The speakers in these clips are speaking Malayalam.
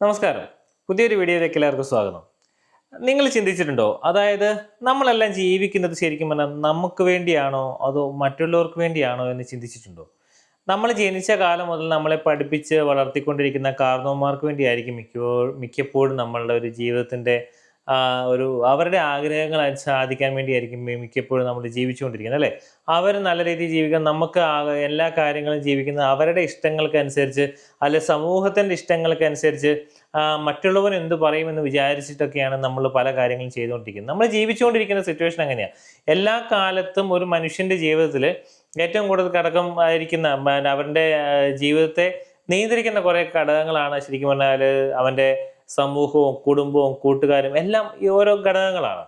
നമസ്കാരം. പുതിയൊരു വീഡിയോയിലേക്ക് എല്ലാവർക്കും സ്വാഗതം. നിങ്ങൾ ചിന്തിച്ചിട്ടുണ്ടോ? അതായത് നമ്മളെല്ലാം ജീവിക്കുന്നത് ശരിക്കും പറഞ്ഞാൽ നമുക്ക് വേണ്ടിയാണോ? അതോ മറ്റുള്ളവർക്ക് വേണ്ടിയാണോ എന്ന് ചിന്തിച്ചിട്ടുണ്ടോ? നമ്മൾ ജനിച്ച കാലം മുതൽ നമ്മളെ പഠിപ്പിച്ച് വളർത്തിക്കൊണ്ടിരിക്കുന്ന കാരണവന്മാർക്ക് വേണ്ടിയായിരിക്കും മിക്കപ്പോഴും മിക്കപ്പോഴും നമ്മളുടെ ഒരു ജീവിതത്തിന്റെ ഒരു അവരുടെ ആഗ്രഹങ്ങൾ സാധിക്കാൻ വേണ്ടിയായിരിക്കും മിക്കപ്പോഴും നമ്മൾ ജീവിച്ചുകൊണ്ടിരിക്കുന്നത് അല്ലേ? അവർ നല്ല രീതിയിൽ ജീവിക്കാൻ നമുക്ക് എല്ലാ കാര്യങ്ങളും ജീവിക്കുന്ന അവരുടെ ഇഷ്ടങ്ങൾക്കനുസരിച്ച് അല്ലെ സമൂഹത്തിന്റെ ഇഷ്ടങ്ങൾക്കനുസരിച്ച് മറ്റുള്ളവൻ എന്ത് പറയുമെന്ന് വിചാരിച്ചിട്ടൊക്കെയാണ് നമ്മൾ പല കാര്യങ്ങളും ചെയ്തുകൊണ്ടിരിക്കുന്നത്. നമ്മൾ ജീവിച്ചുകൊണ്ടിരിക്കുന്ന സിറ്റുവേഷൻ അങ്ങനെയാണ് എല്ലാ കാലത്തും ഒരു മനുഷ്യന്റെ ജീവിതത്തിൽ ഏറ്റവും കൂടുതൽ ഘടകം ആയിരിക്കുന്ന അവരുടെ ജീവിതത്തെ നിയന്ത്രിക്കുന്ന കുറേ ഘടകങ്ങളാണ് ശരിക്കും പറഞ്ഞാൽ അവന്റെ സമൂഹവും കുടുംബവും കൂട്ടുകാരും എല്ലാം ഈ ഓരോ ഘടകങ്ങളാണ്.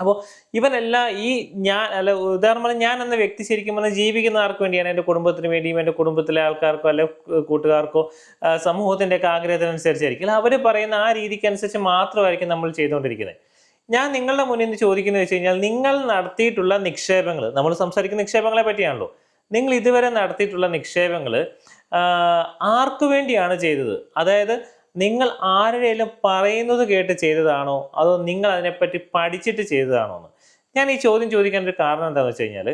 അപ്പോൾ ഇവനെല്ലാം ഈ ഞാൻ അല്ല ഉദാഹരണം പറഞ്ഞാൽ ഞാൻ എന്ന വ്യക്തി ശരിക്കും പറഞ്ഞാൽ ജീവിക്കുന്ന ആർക്ക് വേണ്ടിയാണ്? എന്റെ കുടുംബത്തിന് വേണ്ടിയും എന്റെ കുടുംബത്തിലെ ആൾക്കാർക്കോ അല്ലെ കൂട്ടുകാർക്കോ സമൂഹത്തിന്റെ സമൂഹത്തിന്റെയൊക്കെ ആഗ്രഹത്തിനനുസരിച്ചായിരിക്കും. അവർ പറയുന്ന ആ രീതിക്കനുസരിച്ച് മാത്രമായിരിക്കും നമ്മൾ ചെയ്തുകൊണ്ടിരിക്കുന്നത്. ഞാൻ നിങ്ങളുടെ മുന്നിൽ നിന്ന് ചോദിക്കുന്നത് വെച്ച് കഴിഞ്ഞാൽ നിങ്ങൾ നടത്തിയിട്ടുള്ള നിക്ഷേപങ്ങൾ നമ്മൾ സംസാരിക്കുന്ന നിക്ഷേപങ്ങളെ പറ്റിയാണല്ലോ. നിങ്ങൾ ഇതുവരെ നടത്തിയിട്ടുള്ള നിക്ഷേപങ്ങൾ ആർക്കു വേണ്ടിയാണ് ചെയ്തത്? അതായത് നിങ്ങൾ ആരുടെയും പറയുന്നത് കേട്ട് ചെയ്തതാണോ? അതോ നിങ്ങൾ അതിനെപ്പറ്റി പഠിച്ചിട്ട് ചെയ്തതാണോ എന്ന്? ഞാൻ ഈ ചോദ്യം ചോദിക്കാൻ ഒരു കാരണം എന്താണെന്ന് വെച്ച് കഴിഞ്ഞാൽ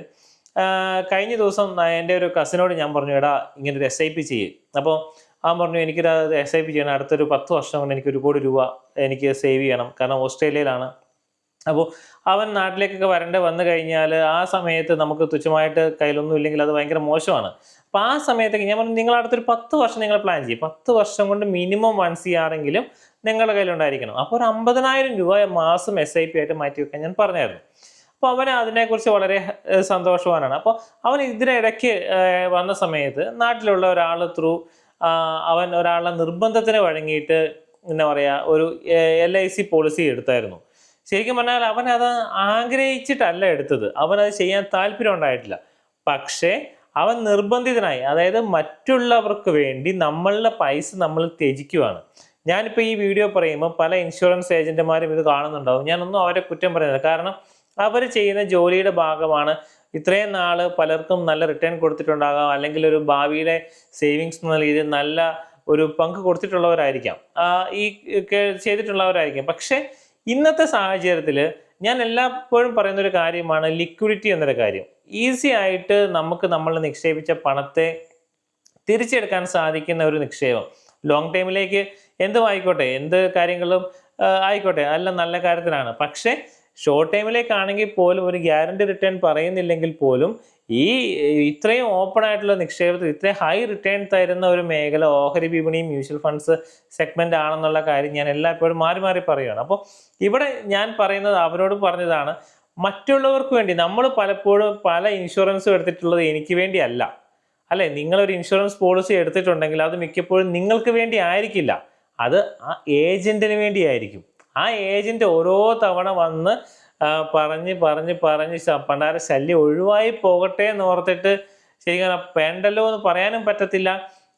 കഴിഞ്ഞ ദിവസം എന്റെ ഒരു കസിനോട് ഞാൻ പറഞ്ഞു എടാ ഇങ്ങനെ ഒരു എസ് ഐ പി ചെയ്യും. അപ്പോൾ അവൻ പറഞ്ഞു എനിക്കൊരു എസ് ഐ പി ചെയ്യണം. അടുത്തൊരു പത്ത് വർഷം കൊണ്ട് എനിക്ക് ഒരു കോടി രൂപ എനിക്ക് സേവ് ചെയ്യണം. കാരണം ഓസ്ട്രേലിയയിലാണ് അപ്പോൾ അവൻ നാട്ടിലേക്കൊക്കെ വരേണ്ട വന്നു കഴിഞ്ഞാൽ ആ സമയത്ത് നമുക്ക് തുച്ഛമായിട്ട് കയ്യിലൊന്നും ഇല്ലെങ്കിൽ അത് ഭയങ്കര മോശമാണ്. അപ്പം ആ സമയത്തേക്ക് ഞാൻ പറഞ്ഞു നിങ്ങൾ അടുത്തൊരു പത്ത് വർഷം നിങ്ങൾ പ്ലാൻ ചെയ്യും. പത്ത് വർഷം കൊണ്ട് മിനിമം വൺ സി ആറെങ്കിലും നിങ്ങളുടെ കയ്യിലുണ്ടായിരിക്കണം അപ്പോൾ ഒരു അമ്പതിനായിരം രൂപ മാസം എസ് ഐ പി ആയിട്ട് മാറ്റി വെക്കാൻ ഞാൻ പറഞ്ഞായിരുന്നു. അപ്പോൾ അവൻ അതിനെക്കുറിച്ച് വളരെ സന്തോഷവാനാണ്. അപ്പോൾ അവൻ ഇതിനിടയ്ക്ക് വന്ന സമയത്ത് നാട്ടിലുള്ള ഒരാൾ ത്രൂ അവൻ ഒരാളുടെ നിർബന്ധത്തിന് വഴങ്ങിയിട്ട് എന്താ പറയുക ഒരു എൽ ഐ സി പോളിസി എടുത്തായിരുന്നു. ശരിക്കും പറഞ്ഞാൽ അവൻ അത് ആഗ്രഹിച്ചിട്ടല്ല എടുത്തത്. അവൻ അത് ചെയ്യാൻ താല്പര്യം ഉണ്ടായിട്ടില്ല. പക്ഷേ അവൻ നിർബന്ധിതനായി അതായത് മറ്റുള്ളവർക്ക് വേണ്ടി നമ്മളുടെ പൈസ നമ്മൾ ത്യജിക്കുവാണ്. ഞാനിപ്പോൾ ഈ വീഡിയോ പറയുമ്പോൾ പല ഇൻഷുറൻസ് ഏജന്റുമാരും ഇത് കാണുന്നുണ്ടാവും. ഞാനൊന്നും അവരെ കുറ്റം പറയുന്നില്ല. കാരണം അവർ ചെയ്യുന്ന ജോലിയുടെ ഭാഗമാണ് ഇത്രയും നാൾ പലർക്കും നല്ല റിട്ടേൺ കൊടുത്തിട്ടുണ്ടാകാം. അല്ലെങ്കിൽ ഒരു ഭാവിയിലെ സേവിങ്സ് എന്ന രീതിയിൽ നല്ല ഒരു പങ്ക് കൊടുത്തിട്ടുള്ളവരായിരിക്കാം. ഈ ചെയ്തിട്ടുള്ളവരായിരിക്കാം. പക്ഷേ ഇന്നത്തെ സാഹചര്യത്തിൽ ഞാൻ എല്ലായ്പ്പോഴും പറയുന്ന ഒരു കാര്യമാണ് ലിക്വിഡിറ്റി എന്നൊരു കാര്യം. ഈസി ആയിട്ട് നമുക്ക് നമ്മൾ നിക്ഷേപിച്ച പണത്തെ തിരിച്ചെടുക്കാൻ സാധിക്കുന്ന ഒരു നിക്ഷേപം. ലോങ് ടൈമിലേക്ക് എന്തും ആയിക്കോട്ടെ എന്ത് കാര്യങ്ങളും ആയിക്കോട്ടെ അല്ല നല്ല കാര്യത്തിനാണ്. പക്ഷേ ഷോർട്ട് ടൈമിലേക്കാണെങ്കിൽ പോലും ഒരു ഗ്യാരണ്ടി റിട്ടേൺ പറയുന്നില്ലെങ്കിൽ പോലും ഈ ഇത്രയും ഓപ്പൺ ആയിട്ടുള്ള നിക്ഷേപത്തിൽ ഇത്രയും ഹൈ റിട്ടേൺ തരുന്ന ഒരു മേഖല ഓഹരി വിപണി മ്യൂച്വൽ ഫണ്ട്സ് സെഗ്മെന്റ് ആണെന്നുള്ള കാര്യം ഞാൻ എല്ലായ്പ്പോഴും മാറി മാറി പറയുകയാണ്. അപ്പോൾ ഇവിടെ ഞാൻ പറയുന്നത് അവരോട് പറഞ്ഞതാണ് മറ്റുള്ളവർക്ക് വേണ്ടി നമ്മൾ പലപ്പോഴും പല ഇൻഷുറൻസും എടുത്തിട്ടുള്ളത് എനിക്ക് വേണ്ടിയല്ല. അല്ലെ? നിങ്ങളൊരു ഇൻഷുറൻസ് പോളിസി എടുത്തിട്ടുണ്ടെങ്കിൽ അത് മിക്കപ്പോഴും നിങ്ങൾക്ക് വേണ്ടി ആയിരിക്കില്ല. അത് ആ ഏജന്റിന് വേണ്ടിയായിരിക്കും ആ ഏജന്റ് ഓരോ തവണ വന്ന് പറഞ്ഞ് പറഞ്ഞ് പറഞ്ഞ് പണ്ടാര ശല്യം ഒഴിവായി പോകട്ടെ എന്ന് ഓർത്തിട്ട് ശരിക്കും വേണ്ടല്ലോ എന്ന് പറയാനും പറ്റത്തില്ല.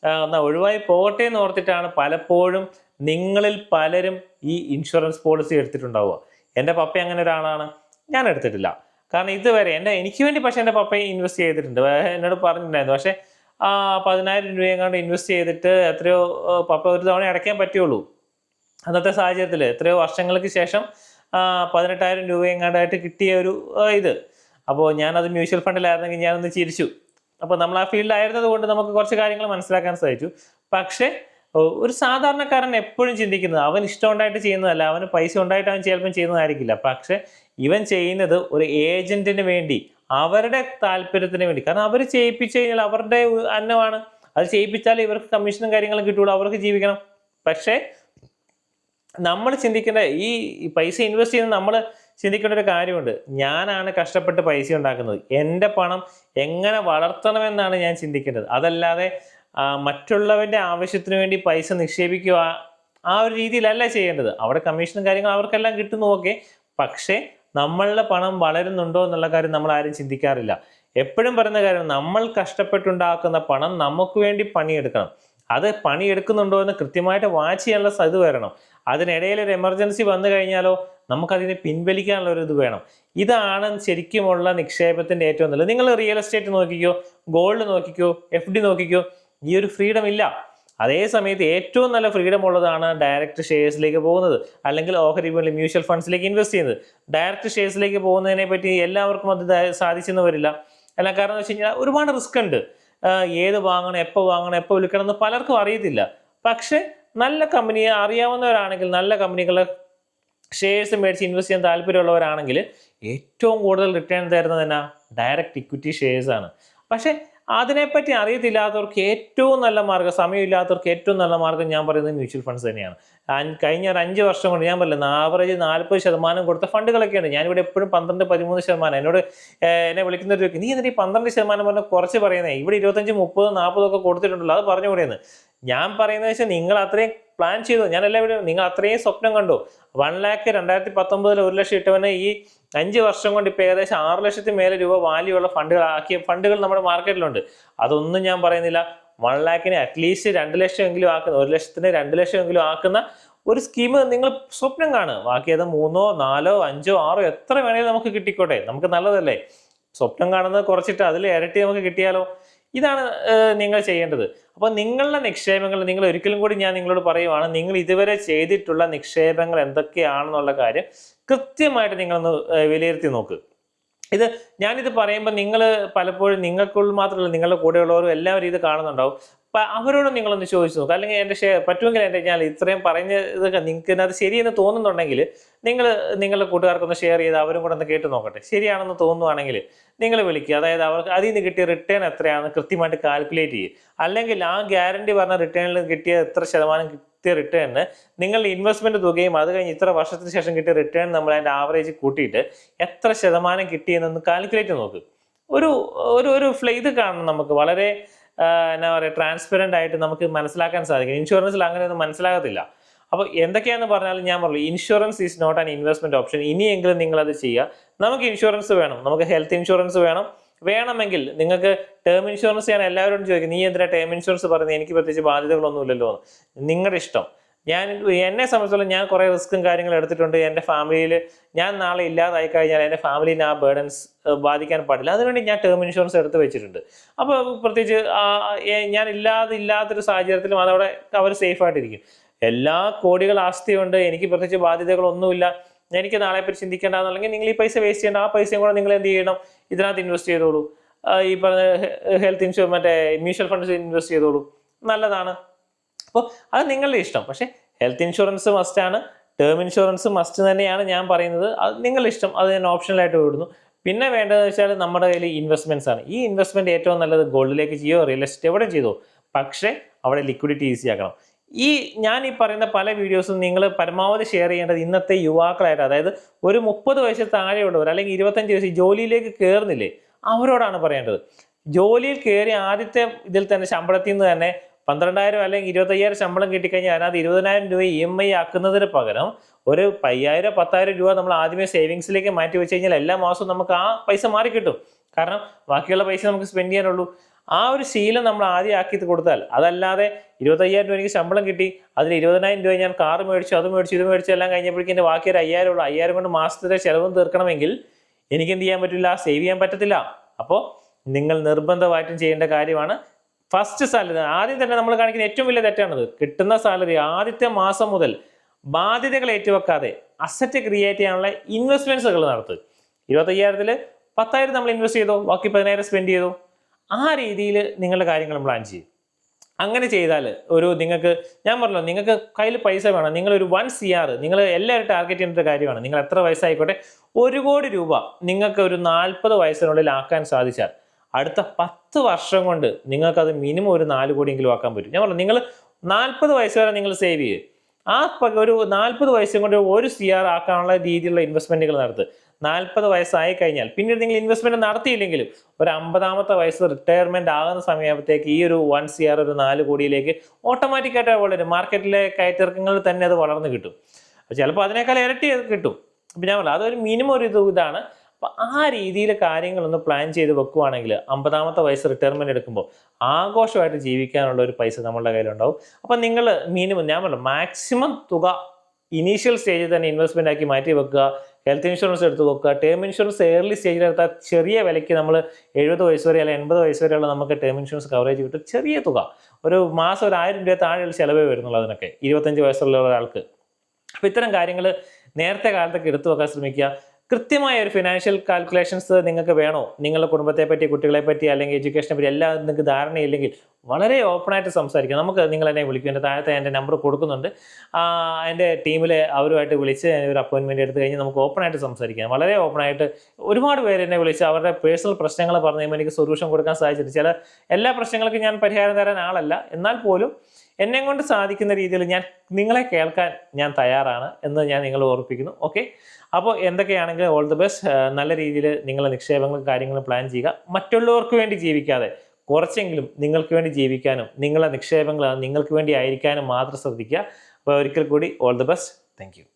എന്നാൽ എന്നാ ഒഴിവായി പോകട്ടെ എന്ന് ഓർത്തിട്ടാണ് പലപ്പോഴും നിങ്ങളിൽ പലരും ഈ ഇൻഷുറൻസ് പോളിസി എടുത്തിട്ടുണ്ടാവുക. എന്റെ പപ്പ അങ്ങനെ ഒരാളാണ്. ഞാൻ എടുത്തിട്ടില്ല. കാരണം ഇതുവരെ എന്റെ എനിക്ക് വേണ്ടി പക്ഷേ എന്റെ പപ്പ ഇൻവെസ്റ്റ് ചെയ്തിട്ടുണ്ട്. എന്നോട് പറഞ്ഞിട്ടുണ്ടായിരുന്നു. പക്ഷേ പതിനായിരം രൂപയെങ്ങാണ്ട് ഇൻവെസ്റ്റ് ചെയ്തിട്ട് എത്രയോ പപ്പ ഒരു തവണ അടയ്ക്കാൻ പറ്റുള്ളൂ. അന്നത്തെ സാഹചര്യത്തിൽ എത്രയോ വർഷങ്ങൾക്ക് ശേഷം പതിനെട്ടായിരം രൂപ എങ്ങാണ്ടായിട്ട് കിട്ടിയ ഒരു ഇത്. അപ്പോൾ ഞാനത് മ്യൂച്വൽ ഫണ്ടിലായിരുന്നെങ്കിൽ ഞാനൊന്ന് ചിരിച്ചു. അപ്പോൾ നമ്മൾ ആ ഫീൽഡിലായിരുന്നത് കൊണ്ട് നമുക്ക് കുറച്ച് കാര്യങ്ങൾ മനസ്സിലാക്കാൻ സാധിച്ചു. പക്ഷേ ഒരു സാധാരണക്കാരൻ എപ്പോഴും ചിന്തിക്കുന്നത് അവൻ ഇഷ്ടമുണ്ടായിട്ട് ചെയ്യുന്നതല്ല അവന് പൈസ ഉണ്ടായിട്ട് അവൻ ചിലപ്പം ചെയ്യുന്നതായിരിക്കില്ല. പക്ഷേ ഇവൻ ചെയ്യുന്നത് ഒരു ഏജന്റിന് വേണ്ടി അവരുടെ താല്പര്യത്തിന് വേണ്ടി. കാരണം അവർ ചെയ്യിപ്പിച്ചു കഴിഞ്ഞാൽ അവരുടെ അന്നമാണ്. അത് ചെയ്യിപ്പിച്ചാൽ ഇവർക്ക് കമ്മീഷനും കാര്യങ്ങളും കിട്ടുള്ളൂ അവർക്ക് ജീവിക്കണം. പക്ഷേ നമ്മൾ ചിന്തിക്കേണ്ട ഈ പൈസ ഇൻവെസ്റ്റ് ചെയ്യുന്ന നമ്മൾ ചിന്തിക്കേണ്ട ഒരു കാര്യമുണ്ട്. ഞാനാണ് കഷ്ടപ്പെട്ട് പൈസ ഉണ്ടാക്കുന്നത്. എന്റെ പണം എങ്ങനെ വളർത്തണമെന്നാണ് ഞാൻ ചിന്തിക്കേണ്ടത്. അതല്ലാതെ മറ്റുള്ളവന്റെ ആവശ്യത്തിന് വേണ്ടി പൈസ നിക്ഷേപിക്കുക ആ ഒരു രീതിയിലല്ല ചെയ്യേണ്ടത്. അവിടെ കമ്മീഷനും കാര്യങ്ങളും അവർക്കെല്ലാം കിട്ടുന്നു ഓക്കെ പക്ഷേ നമ്മളുടെ പണം വളരുന്നുണ്ടോ എന്നുള്ള കാര്യം നമ്മൾ ആരും ചിന്തിക്കാറില്ല. എപ്പോഴും പറയുന്ന കാര്യം നമ്മൾ കഷ്ടപ്പെട്ടുണ്ടാക്കുന്ന പണം നമുക്ക് വേണ്ടി പണിയെടുക്കണം. അത് പണിയെടുക്കുന്നുണ്ടോ എന്ന് കൃത്യമായിട്ട് വാച്ച് ചെയ്യാനുള്ള ഇത് വരണം. അതിനിടയിൽ ഒരു എമർജൻസി വന്നു കഴിഞ്ഞാലോ നമുക്കതിനെ പിൻവലിക്കാനുള്ള ഒരു ഇത് വേണം. ഇതാണ് ശരിക്കുമുള്ള നിക്ഷേപത്തിന്റെ ഏറ്റവും നല്ലത്. നിങ്ങൾ റിയൽ എസ്റ്റേറ്റ് നോക്കിക്കോ ഗോൾഡ് നോക്കിക്കോ എഫ് ഡി നോക്കിക്കോ ഈ ഒരു ഫ്രീഡം ഇല്ല. അതേ സമയത്ത് ഏറ്റവും നല്ല ഫ്രീഡം ഉള്ളതാണ് ഡയറക്റ്റ് ഷെയർസിലേക്ക് പോകുന്നത്. അല്ലെങ്കിൽ ഓഹരി വിപണി മ്യൂച്വൽ ഫണ്ട്സിലേക്ക് ഇൻവെസ്റ്റ് ചെയ്യുന്നത്. ഡയറക്റ്റ് ഷെയർസിലേക്ക് പോകുന്നതിനെ പറ്റി എല്ലാവർക്കും അത് സാധിച്ചെന്ന് വരില്ല. അല്ല കാരണം എന്ന് വെച്ച് കഴിഞ്ഞാൽ ഒരുപാട് റിസ്ക് ഉണ്ട്. ഏത് വാങ്ങണം എപ്പോൾ വാങ്ങണം എപ്പോൾ വിൽക്കണം എന്ന് പലർക്കും അറിയത്തില്ല. പക്ഷേ നല്ല കമ്പനിയെ അറിയാവുന്നവരാണെങ്കിൽ നല്ല കമ്പനികളെ ഷെയർസ് മേടിച്ച് ഇൻവെസ്റ്റ് ചെയ്യാൻ താല്പര്യമുള്ളവരാണെങ്കിൽ ഏറ്റവും കൂടുതൽ റിട്ടേൺ തരുന്നത് എന്നാ? ഡയറക്റ്റ് ഇക്വിറ്റി ഷെയർസ് ആണ്. പക്ഷേ അതിനെപ്പറ്റി അറിയത്തില്ലാത്തവർക്ക് ഏറ്റവും നല്ല മാർഗം സമയമില്ലാത്തവർക്ക് ഏറ്റവും നല്ല മാർഗം ഞാൻ പറയുന്നത് മ്യൂച്വൽ ഫണ്ട്സ് തന്നെയാണ്. കഴിഞ്ഞ ഒരു അഞ്ച് വർഷം കൊണ്ട് ഞാൻ പറയുന്നത് ആവറേജ് നാൽപ്പത് ശതമാനം കൊടുത്ത ഫണ്ടുകളൊക്കെയുണ്ട്. ഞാനിവിടെ എപ്പോഴും പന്ത്രണ്ട് പതിമൂന്ന് ശതമാനം എന്നോട് എന്നെ വിളിക്കുന്നൊരു നീ എന്നിട്ട് ഈ പന്ത്രണ്ട് ശതമാനം പറഞ്ഞാൽ കുറച്ച് പറയുന്നത് ഇവിടെ ഇരുപത്തഞ്ച് മുപ്പത് നാൽപ്പതൊക്കെ കൊടുത്തിട്ടുണ്ടല്ലോ അത് പറഞ്ഞു കൂടെയെന്ന്. ഞാൻ പറയുന്നത് വെച്ചാൽ നിങ്ങൾ അത്രയും പ്ലാൻ ചെയ്തു. ഞാൻ എല്ലാവരും നിങ്ങൾ അത്രയും സ്വപ്നം കണ്ടു. വൺ ലാക്ക് രണ്ടായിരത്തി പത്തൊമ്പതിൽ ഒരു ലക്ഷം ഇട്ടവന് ഈ അഞ്ച് വർഷം കൊണ്ട് ഇപ്പോൾ ഏകദേശം ആറ് ലക്ഷത്തി മേലെ രൂപ വാല്യൂ ഉള്ള ഫണ്ടുകൾ ആക്കിയ ഫണ്ടുകൾ നമ്മുടെ മാർക്കറ്റിലുണ്ട് അതൊന്നും ഞാൻ പറയുന്നില്ല. വൺ ലാക്കിന് അറ്റ്ലീസ്റ്റ് രണ്ട് ലക്ഷം എങ്കിലും ആക്കുന്ന ഒരു ലക്ഷത്തിന് രണ്ട് ലക്ഷം എങ്കിലും ആക്കുന്ന ഒരു സ്കീം നിങ്ങൾ സ്വപ്നം കാണുക. ബാക്കി അത് മൂന്നോ നാലോ അഞ്ചോ ആറോ എത്ര വേണേലും നമുക്ക് കിട്ടിക്കോട്ടെ. നമുക്ക് നല്ലതല്ലേ? സ്വപ്നം കാണുന്നത് കുറച്ചിട്ട് അതിൽ ഇരട്ടി നമുക്ക് കിട്ടിയാലോ? ഇതാണ് നിങ്ങൾ ചെയ്യേണ്ടത്. അപ്പോൾ നിങ്ങളുടെ നിക്ഷേപങ്ങൾ നിങ്ങൾ ഒരിക്കലും കൂടി ഞാൻ നിങ്ങളോട് പറയുവാണ് നിങ്ങൾ ഇതുവരെ ചെയ്തിട്ടുള്ള നിക്ഷേപങ്ങൾ എന്തൊക്കെയാണെന്നുള്ള കാര്യം കൃത്യമായിട്ട് നിങ്ങളൊന്ന് വിലയിരുത്തി നോക്ക്. ഇത് ഞാനിത് പറയുമ്പോൾ നിങ്ങൾ പലപ്പോഴും നിങ്ങൾക്കുള്ളിൽ മാത്രമല്ല നിങ്ങളുടെ കൂടെയുള്ളവരും എല്ലാവരും ഇത് കാണുന്നുണ്ടാവും. അപ്പം അവരോട് നിങ്ങളൊന്ന് ചോദിച്ചു നോക്കുക അല്ലെങ്കിൽ എന്റെ ഷെയർ പറ്റുമെങ്കിൽ എന്റെ ഞാൻ ഇത്രയും പറഞ്ഞ ഇതൊക്കെ നിങ്ങൾക്ക് അത് ശരിയെന്ന് തോന്നുന്നുണ്ടെങ്കിൽ നിങ്ങൾ നിങ്ങളുടെ കൂട്ടുകാർക്കൊന്ന് ഷെയർ ചെയ്ത് അവരും കൂടെ ഒന്ന് കേട്ട് നോക്കട്ടെ. ശരിയാണെന്ന് തോന്നുവാണെങ്കിൽ നിങ്ങൾ വിളിക്കുക അതായത് അവർക്ക് അതിൽ നിന്ന് കിട്ടിയ റിട്ടേൺ എത്രയാണെന്ന് കൃത്യമായിട്ട് കാൽക്കുലേറ്റ് ചെയ്യുക അല്ലെങ്കിൽ ആ ഗ്യാരണ്ടി പറഞ്ഞ റിട്ടേണിൽ കിട്ടിയ എത്ര ശതമാനം കിട്ടിയ റിട്ടേണിന് നിങ്ങളുടെ ഇൻവെസ്റ്റ്മെന്റ് തുകയും അത് കഴിഞ്ഞ് ഇത്ര വർഷത്തിന് ശേഷം കിട്ടിയ റിട്ടേൺ നമ്മൾ അതിന്റെ ആവറേജ് കൂട്ടിയിട്ട് എത്ര ശതമാനം കിട്ടിയെന്നൊന്ന് കാൽക്കുലേറ്റ് നോക്ക്. ഒരു ഒരു ഒരു ഫ്ല ഇത് കാണണം നമുക്ക്. വളരെ എന്നാ പറയുക ട്രാൻസ്പെറന്റ് ആയിട്ട് നമുക്ക് മനസ്സിലാക്കാൻ സാധിക്കും. ഇൻഷുറൻസിൽ അങ്ങനെയൊന്നും മനസ്സിലാകത്തില്ല. അപ്പോൾ എന്തൊക്കെയാണെന്ന് പറഞ്ഞാലും ഞാൻ പറഞ്ഞു insurance is not an investment option ഇനിയെങ്കിലും നിങ്ങളത് ചെയ്യുക. നമുക്ക് ഇൻഷുറൻസ് വേണം. നമുക്ക് ഹെൽത്ത് ഇൻഷുറൻസ് വേണം. വേണമെങ്കിൽ നിങ്ങൾക്ക് ടേം ഇൻഷുറൻസ് ഞാൻ എല്ലാവരോടും ചോദിക്കും നീ എന്തിനാ ടേം ഇൻഷുറൻസ് പറയുന്നത് എനിക്ക് പ്രത്യേകിച്ച് ബാധ്യതകളൊന്നുമില്ലല്ലോ നിങ്ങളുടെ ഇഷ്ടം. ഞാൻ എന്നെ സംബന്ധിച്ചോളം ഞാൻ കുറേ റിസ്ക്കും കാര്യങ്ങളും എടുത്തിട്ടുണ്ട്. എന്റെ ഫാമിലിയിൽ ഞാൻ നാളെ ഇല്ലാതായി കഴിഞ്ഞാൽ എന്റെ ഫാമിലിനെ ആ ബേർഡൻസ് ബാധിക്കാൻ പാടില്ല. അതിനുവേണ്ടി ഞാൻ ടേം ഇൻഷുറൻസ് എടുത്ത് വെച്ചിട്ടുണ്ട്. അപ്പോൾ പ്രത്യേകിച്ച് ഞാൻ ഇല്ലാതെ ഇല്ലാത്തൊരു സാഹചര്യത്തിലും അതവിടെ അവർ സേഫ് ആയിട്ടിരിക്കും എല്ലാ കോടികൾ ആസ്തിയുണ്ട്. എനിക്ക് പ്രത്യേകിച്ച് ബാധ്യതകളൊന്നുമില്ല. എനിക്ക് നാളെ പറ്റി ചിന്തിക്കേണ്ടെന്നുണ്ടെങ്കിൽ നിങ്ങൾ ഈ പൈസ വേസ്റ്റ് ചെയ്യേണ്ട ആ പൈസയും കൂടെ നിങ്ങൾ എന്ത് ചെയ്യണം? ഇതിനകത്ത് ഇൻവെസ്റ്റ് ചെയ്തോളൂ. ഈ പറഞ്ഞ ഹെൽത്ത് ഇൻഷുറൻസ് മറ്റേ മ്യൂച്വൽ ഫണ്ട്സ് ഇൻവെസ്റ്റ് ചെയ്തോളൂ. നല്ലതാണ്. അപ്പോൾ അത് നിങ്ങളുടെ ഇഷ്ടം. പക്ഷേ ഹെൽത്ത് ഇൻഷുറൻസ് മസ്റ്റാണ് ടേം ഇൻഷുറൻസ് മസ്റ്റ് തന്നെയാണ് ഞാൻ പറയുന്നത്. അത് നിങ്ങളുടെ ഇഷ്ടം. അത് ഞാൻ ഓപ്ഷണലായിട്ട് വിടുന്നു. പിന്നെ വേണ്ടതെന്ന് വെച്ചാൽ നമ്മുടെ കയ്യിൽ ഇൻവെസ്റ്റ്മെന്റ്സ് ആണ്. ഈ ഇൻവെസ്റ്റ്മെന്റ് ഏറ്റവും നല്ലത് ഗോൾഡിലേക്ക് ചെയ്യോ റിയൽ എസ്റ്റേറ്റ് എവിടെ ചെയ്തോ. പക്ഷേ അവിടെ ലിക്വിഡിറ്റി ഈസി ആക്കണം. ഈ ഞാൻ ഈ പറയുന്ന പല വീഡിയോസും നിങ്ങൾ പരമാവധി ഷെയർ ചെയ്യേണ്ടത് ഇന്നത്തെ യുവാക്കളായിട്ട് അതായത് ഒരു മുപ്പത് വയസ്സ് താഴെയുള്ളവർ അല്ലെങ്കിൽ ഇരുപത്തഞ്ച് വയസ്സ് ജോലിയിലേക്ക് കയറുന്നില്ലേ അവരോടാണ് പറയേണ്ടത്. ജോലിയിൽ കയറി ആദ്യത്തെ ഇതിൽ തന്നെ ശമ്പളത്തിൽ നിന്ന് തന്നെ പന്ത്രണ്ടായിരം അല്ലെങ്കിൽ ഇരുപത്തയ്യായിരം ശമ്പളം കിട്ടിക്കഴിഞ്ഞാൽ അതിനകത്ത് ഇരുപതിനായിരം രൂപ ഇ എം ഐ ആക്കുന്നതിന് പകരം ഒരു അയ്യായിരം പത്തായിരം രൂപ നമ്മൾ ആദ്യമേ സേവിങ്സിലേക്ക് മാറ്റി വെച്ച് കഴിഞ്ഞാൽ എല്ലാ മാസവും നമുക്ക് ആ പൈസ മാറി കിട്ടും. കാരണം ബാക്കിയുള്ള പൈസ നമുക്ക് സ്പെൻഡ് ചെയ്യാനുള്ളൂ. ആ ഒരു ശീലം നമ്മൾ ആദ്യം ആക്കി കൊടുത്താൽ അതല്ലാതെ ഇരുപത്തയ്യായിരം രൂപ എനിക്ക് ശമ്പളം കിട്ടി അതിൽ ഇരുപതിനായിരം രൂപ ഞാൻ കാർ മേടിച്ചു അത് മേടിച്ചു ഇത് മേടിച്ചു എല്ലാം കഴിഞ്ഞപ്പോഴേക്കും എന്റെ ബാക്കി ഒരു അയ്യായിരം ഉള്ളൂ. അയ്യായിരം കൊണ്ട് മാസത്തിലെ ചിലവും തീർക്കണമെങ്കിൽ എനിക്ക് എന്ത് ചെയ്യാൻ പറ്റില്ല? സേവ് ചെയ്യാൻ പറ്റത്തില്ല. അപ്പോൾ നിങ്ങൾ നിർബന്ധമായിട്ടും ചെയ്യേണ്ട കാര്യമാണ് ഫസ്റ്റ് സാലറി ആദ്യം തന്നെ നമ്മൾ കാണിക്കുന്ന ഏറ്റവും വലിയ തെറ്റാണത്. കിട്ടുന്ന സാലറി ആദ്യത്തെ മാസം മുതൽ ബാധ്യതകൾ ഏറ്റുവെക്കാതെ അസറ്റ് ക്രിയേറ്റ് ചെയ്യാനുള്ള ഇൻവെസ്റ്റ്മെന്റ്സുകൾ നടത്തുക ഇരുപത്തയ്യായിരത്തിൽ പത്തായിരം നമ്മൾ ഇൻവെസ്റ്റ് ചെയ്തോ. ബാക്കി പതിനായിരം സ്പെൻഡ് ചെയ്തോ. ആ രീതിയിൽ നിങ്ങളുടെ കാര്യങ്ങൾ പ്ലാൻ ചെയ്യും. അങ്ങനെ ചെയ്താൽ ഒരു നിങ്ങൾക്ക് ഞാൻ പറഞ്ഞല്ലോ നിങ്ങൾക്ക് കയ്യിൽ പൈസ വേണം. നിങ്ങളൊരു വൺ സി ആർ നിങ്ങൾ എല്ലാവരും ടാർഗറ്റ് ഒരു കാര്യമാണ്. നിങ്ങൾ എത്ര വയസ്സായിക്കോട്ടെ ഒരു കോടി രൂപ നിങ്ങൾക്ക് ഒരു നാൽപ്പത് വയസ്സിനുള്ളിൽ ആക്കാൻ സാധിച്ചാൽ അടുത്ത പത്ത് വർഷം കൊണ്ട് നിങ്ങൾക്കത് മിനിമം ഒരു നാല് കോടിയെങ്കിലും ആക്കാൻ പറ്റും. ഞാൻ പറഞ്ഞു നിങ്ങൾ നാൽപ്പത് വയസ്സ് വരെ നിങ്ങൾ സേവ് ചെയ്യേ. ആ ഒരു നാൽപ്പത് വയസ്സും കൊണ്ട് ഒരു സി ആർ ആക്കാനുള്ള രീതിയിലുള്ള ഇൻവെസ്റ്റ്മെന്റുകൾ നടത്തുക നാൽപ്പത് വയസ്സായി കഴിഞ്ഞാൽ. പിന്നീട് നിങ്ങൾ ഇൻവെസ്റ്റ്മെന്റ് നടത്തിയില്ലെങ്കിലും ഒരു അമ്പതാമത്തെ വയസ്സ് റിട്ടയർമെന്റ് ആകുന്ന സമയത്തേക്ക് ഈ ഒരു വൺ സി ആർ ഒരു നാല് കോടിയിലേക്ക് ഓട്ടോമാറ്റിക്കായിട്ട് വളരും മാർക്കറ്റിലെ കയറ്റിറക്കങ്ങളിൽ തന്നെ അത് വളർന്നു കിട്ടും. ചിലപ്പോൾ അതിനേക്കാൾ ഇരട്ടി കിട്ടും. അപ്പം ഞാൻ പറഞ്ഞു അതൊരു മിനിമം ഒരു ഇത് ഇതാണ്. അപ്പം ആ രീതിയിൽ കാര്യങ്ങളൊന്ന് പ്ലാൻ ചെയ്ത് വെക്കുവാണെങ്കിൽ അമ്പതാമത്തെ വയസ്സ് റിട്ടയർമെന്റ് എടുക്കുമ്പോൾ ആഘോഷമായിട്ട് ജീവിക്കാനുള്ള ഒരു പൈസ നമ്മളുടെ കയ്യിലുണ്ടാവും. അപ്പം നിങ്ങൾ മിനിമം ഞാൻ പറഞ്ഞു മാക്സിമം തുക ഇനീഷ്യൽ സ്റ്റേജിൽ തന്നെ ഇൻവെസ്റ്റ്മെന്റ് ആക്കി മാറ്റി വെക്കുക ഹെൽത്ത് ഇൻഷുറൻസ് എടുത്ത് വെക്കുക ടേം ഇൻഷുറൻസ് ഏർലി സ്റ്റേജിൽ എടുത്താൽ ചെറിയ വിലയ്ക്ക് നമ്മൾ എഴുപത് വയസ്സ് വരെ അല്ലെങ്കിൽ എൺപത് വയസ്സ് വരെയുള്ള നമുക്ക് ടേം ഇൻഷുറൻസ് കവറേജ് കിട്ടും. ചെറിയ തുക. ഒരു മാസം ഒരു ആയിരം രൂപ താഴെയുള്ള ചിലവേ വരുന്നുള്ളൂ അതിനൊക്കെ. ഇരുപത്തഞ്ച് വയസ്സുള്ള ഒരാൾക്ക്. അപ്പോൾ ഇത്തരം കാര്യങ്ങൾ നേരത്തെ കാലത്തൊക്കെ എടുത്തു വെക്കാൻ ശ്രമിക്കുക. കൃത്യമായ ഒരു ഫിനാൻഷ്യൽ കാൽക്കുലേഷൻസ് നിങ്ങൾക്ക് വേണോ? നിങ്ങളുടെ കുടുംബത്തെ പറ്റി കുട്ടികളെ പറ്റി അല്ലെങ്കിൽ എഡ്യൂക്കേഷനെ പറ്റി എല്ലാം നിങ്ങൾക്ക് ധാരണയില്ലെങ്കിൽ വളരെ ഓപ്പണായിട്ട് സംസാരിക്കാം. നമുക്ക് നിങ്ങൾ എന്നെ വിളിക്കും. എന്റെ താഴത്തെ എന്റെ നമ്പർ കൊടുക്കുന്നുണ്ട്. എന്റെ ടീമിലെ അവരുമായിട്ട് വിളിച്ച് ഒരു അപ്പോയിൻമെന്റ് എടുത്ത് കഴിഞ്ഞ് നമുക്ക് ഓപ്പണായിട്ട് സംസാരിക്കാം. വളരെ ഓപ്പണായിട്ട് ഒരുപാട് പേര് എന്നെ വിളിച്ച് അവരുടെ പേഴ്സണൽ പ്രശ്നങ്ങൾ പറഞ്ഞു കഴിയുമ്പോൾ എനിക്ക് സൊല്യൂഷൻ കൊടുക്കാൻ സാധിച്ചിട്ടുണ്ട്. ചില എല്ലാ പ്രശ്നങ്ങൾക്കും ഞാൻ പരിഹാരം തരാൻ ആളല്ല. എന്നാൽ പോലും എന്നെ കൊണ്ട് സാധിക്കുന്ന രീതിയിൽ ഞാൻ നിങ്ങളെ കേൾക്കാൻ ഞാൻ തയ്യാറാണ് എന്ന് ഞാൻ നിങ്ങളെ ഓർപ്പിക്കുന്നു. ഓക്കെ അപ്പോൾ എന്തൊക്കെയാണെങ്കിലും ഓൾ ദി ബെസ്റ്റ് നല്ല രീതിയിൽ നിങ്ങളെ നിക്ഷേപങ്ങളും കാര്യങ്ങളും പ്ലാൻ ചെയ്യുക. മറ്റുള്ളവർക്ക് വേണ്ടി ജീവിക്കാതെ കുറച്ചെങ്കിലും നിങ്ങൾക്ക് വേണ്ടി ജീവിക്കാനും നിങ്ങളെ നിക്ഷേപങ്ങൾ നിങ്ങൾക്ക് വേണ്ടി ആയിരിക്കാനും മാത്രം ശ്രദ്ധിക്കുക. അപ്പോൾ ഒരിക്കൽ കൂടി ഓൾ ദി ബെസ്റ്റ് താങ്ക്